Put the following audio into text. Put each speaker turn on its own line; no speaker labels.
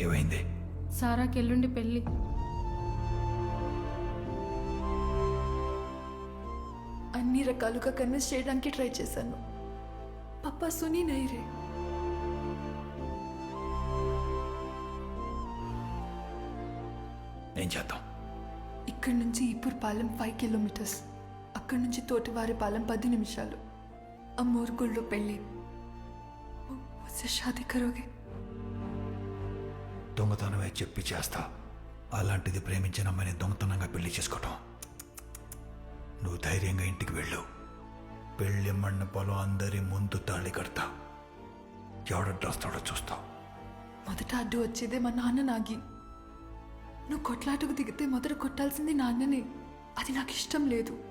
ఏమైంది?
సారాకి ఎల్లుండి పెళ్ళి.
అన్ని రకాలుగా కన్విన్స్ చేయడానికి ట్రై చేశాను. పప్పా సునీ నైరే
ఏం చేద్దాం?
ఇక్కడి నుంచి ఈపూర్ పాలెం ఫైవ్ కిలోమీటర్స్ అక్కడి నుంచి తోటివారి పాలెం పది నిమిషాలు. ఆ మోరుగుళ్ళో పెళ్ళి ముझसे కరోగే.
దొంగతనమే చెప్పి చేస్తా. అలాంటిది ప్రేమించిన అమ్మాయిని దొంగతనంగా పెళ్ళి చేసుకోవటం. నువ్వు ధైర్యంగా ఇంటికి వెళ్ళు. పెళ్ళి మండపంలో పొలం అందరి ముందు తాళి కడతా. ఎవడడ్రస్తాడో చూస్తావు
మొదట అడ్డు వచ్చేదే మా నాన్న నాగి. నువ్వు కొట్లాటకు దిగితే మొదట కొట్టాల్సింది నాన్ననే. అది నాకు ఇష్టం లేదు.